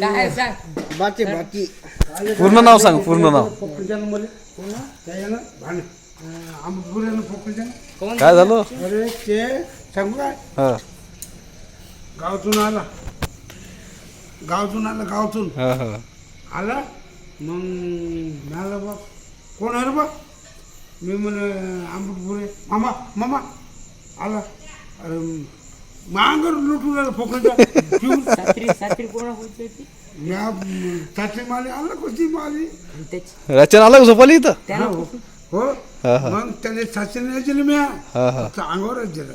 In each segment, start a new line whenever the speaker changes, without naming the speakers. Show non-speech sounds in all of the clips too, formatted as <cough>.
काय सांग?
पूर्ण नाव सांग पूर्ण नाव.
त्याच्यानं भांड.
कोण?
काय झालं?
अरे ते सांगू काय?
हा.
गावातून आला. गावातून आला गावातून.
हा हा.
आला. मग म्हणाला बा. कोण आहे रे बा? मी म्हण आंबटपुरे. मामा मामा. आला. अरे मांगर लुटून आला फोकळीचा पिऊन <laughs>
सात्री सात्री पूर्ण होती? ती
या चाचणी माली आला कोणती माली?
आणि त्याची
रचना आलं झोपाली इथं?
हो हो.
हा, हा.
मग त्याने चाचणी दिली मी
हा हा.
फक्त अंगावरच दिलं.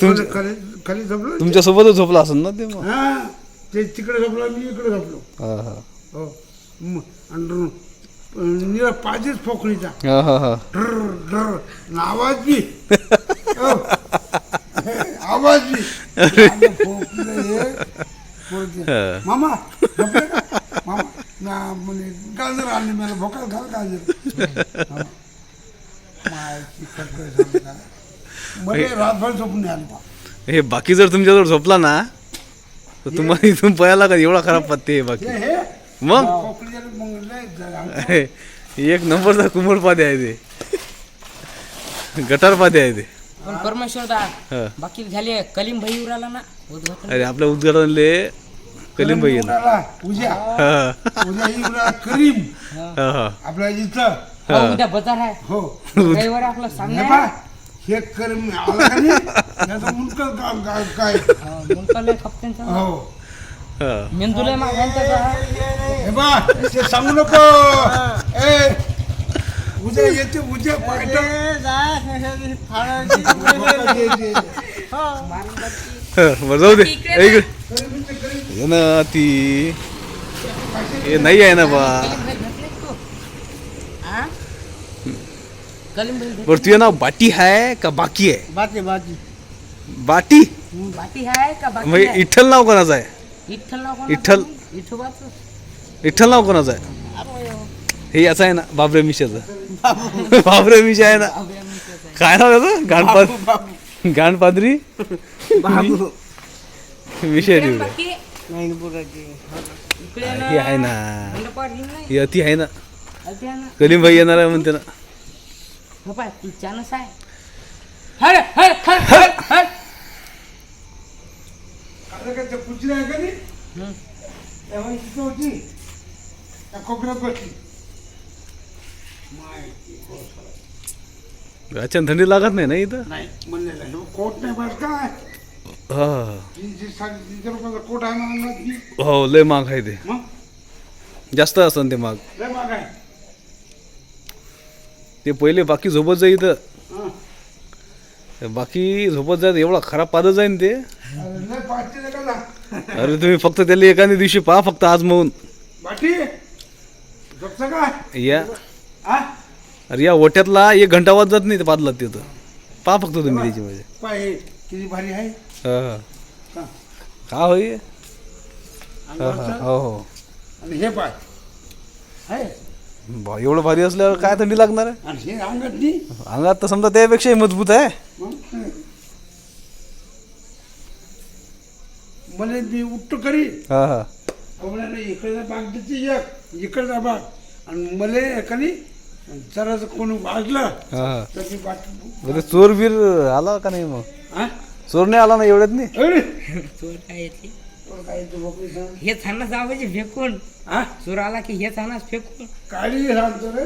तुमच्या
खाली खाली झोपलो
तुमच्या सोबतच झोपला असेल ना ते मग?
हा. ते तिकडे झोपलो मी इकडे झोपलो.
हा हा.
हो. म- आणि निरा पाहिजेच फोकळीचा
हा हा हा.
ड्र ड्र आणि आवाज बी <laughs> हो. आवाज बी माझं फोकलं हे. पोरगे.
हा. <laughs>
मामा झोपले का? मामा ना म्हणे गाजर आणले मला भोकाल घाल गाजर हा. रातभर झोपून आलं.
हे बाकी जर तुमच्याजवळ झोपला ना तर तुम्हाला इथून पळायला का एवढा खराब पत्ते आहे बाकी मग. एक नंबरचा कुंभड पादे आहे ते गटार पादे आहे ते
पण परमेश्वर दा
हा.
बाकी झाले कलीम भाई उराला ना उद्घाटन.
अरे आपल्या उद्घाटनले कलीम भाई
उद्या.
हा.
उद्या करीम.
हा. हा
आपल्या इथं.
उद्या बाजार आहे.
हो.
रविवारी आपला
हे
आहे.
हे करीम काय?
हा, मुलकाला मेंदूला मागायचा
हे. बा सांगू नको. ए उद्या येते उद्या पाहिजे
बरं जाऊ दे। इकडे ये ना ती हे नाही आहे ना बा। बरं तुझं नाव बाटी आहे का बाकी आहे
बाची बाची
बाटी?
बाकी आहे का बाकी
म्हणजे? इठ्ठल नाव कोणाचं आहे?
विठ्ठल नाव. विठोबाचं
विठ्ठल नाव कोणाचं आहे? हे याचं आहे ना बाबरे मिशाचं. बाबरे मिशा आहे ना. काय नाव त्याचं गाणपाद गाणपादरी? विषय हे आहे ना हे अति आहे ना.
अति आहे ना.
कलीम भाई येणार आहे म्हणते ना.
पाय तू चानस आहे हट हट हट हट हट
आता काय ते कुत्री आहे का नाही
हम्म.
तेव्हा तिथं होती त्या कोपऱ्यात बसली
अचानक थंडी लागत नाही ना इथं?
नाही म्हणलेलं आहे. कोट नाही बस काय?
हा.
तीनशे साडेतीनशे रुपयाचा कोट आहे म्हणून
हो लय महाग आहे ते.
मग?
जास्त असतं ते महाग.
लय महाग आहे.
ते पहिले बाकी झोपत जाई इथं.
हं.
बाकी झोपत जात एवढा खराब पादच जाईन ते.
अरे लय पाचशे का जा
अरे तुम्ही फक्त त्याला एखाद्या दिवशी पहा फक्त आज मग
बाटी झोपचं काय
या. अरे या ओट्यातला एक घंटा वाज जात नाही ते पादलात तिथं. पहा फक्त तुम्ही त्याची म्हणजे.
पाय किती भारी आहे.
हा
का?
होई हा, हा,
अंगावरचं.
हो हो.
आणि हे पाय आहे.
बा, एवढं भारी असल्यावर काय थंडी लागणार आहे?
आणि हे अंगातली
अंगात तर समजा त्यापेक्षाही मजबूत आहे.
मग? मला मी उठतो करी
हा हा.
इकडचा भाग देते एक इकडचा भाग आणि मला एकाने जरा कोणी वाजलं
हा.
तर ती बाट
म्हणजे चोर बीर आला का नाही मग?
हा?
चोर नाही आला ना एवढ्यात नाही?
अरे
चोर काय येते?
तो काय तो सांग.
हे जावायचे फेकून.
हा?
चोर आला की हे थानाच फेकून.
काळी सांगतो रे.